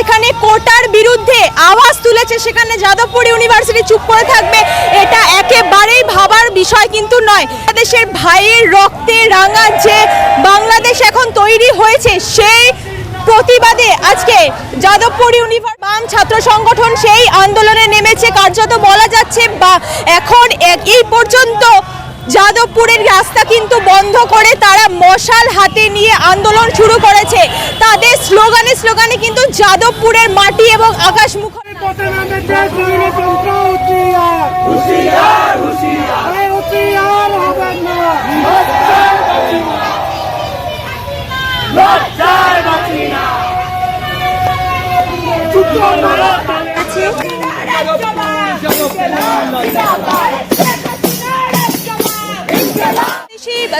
যেখানে কোটার বিরুদ্ধে আওয়াজ তুলেছে। সেখানে যাদবপুর ইউনিভার্সিটি চুপ করে থাকবে। এটা একেবারেই ভাবার বিষয় কিন্তু নয়। দেশের ভাইয়ের রক্তে রাঙা যে বাংলাদেশ এখন তৈরি হয়েছে, সেই প্রতিবাদে আজকে যাদবপুর ইউনিভার বাম ছাত্র সংগঠন সেই আন্দোলনে নেমেছে। কার্যত বলা যাচ্ছে বা এখন এই পর্যন্ত যাদবপুরের রাস্তা কিন্তু বন্ধ করে তারা মশাল হাতে নিয়ে আন্দোলন শুরু করেছে। তাদের স্লোগানে স্লোগানে কিন্তু যাদবপুরের মাটি এবং আকাশ মুখর পতনাতে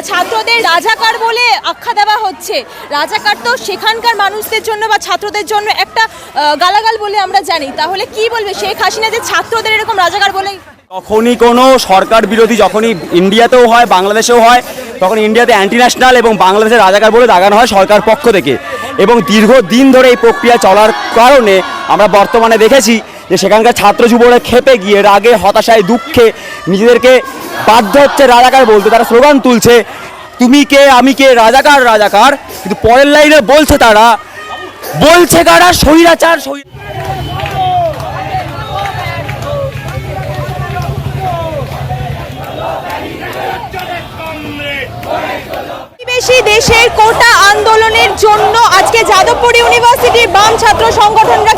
ছাত্রদের রাজাকার বলে আখ্যা দেওয়া হচ্ছে। রাজাকার তো সেখানকার মানুষদের জন্য বা ছাত্রদের জন্য একটা গালাগাল বলে আমরা জানি। তাহলে কি বলবে শেখ হাসিনা যে ছাত্রদের এরকম রাজাকার বলে? যখনই কোনো সরকার বিরোধী, যখনই ইন্ডিয়াতেও হয়, বাংলাদেশেও হয়, তখন ইন্ডিয়াতে অ্যান্টি ন্যাশনাল এবং বাংলাদেশের রাজাকার বলে দাগানো হয় সরকার পক্ষ থেকে। এবং দীর্ঘদিন ধরে এই প্রক্রিয়া চলার কারণে আমরা বর্তমানে দেখেছি যে সেখানকার ছাত্র যুবরা খেপে গিয়ে রাগে, হতাশায়, দুঃখে নিজেদেরকে বাধ্য হচ্ছে রাজাকার বলতে। তারা স্লোগান তুলছে, তুমি কে? আমি কে? রাজাকার রাজাকার। কিন্তু পরের লাইনে বলছে তারা, বলছে কারা? স্বৈরাচার, স্বৈ প্রতিবেশী দেশের কোটা আন্দোলনের জন্য আজকে যাদবপুর ইউনিভার্সিটির বাম ছাত্র সংগঠনরা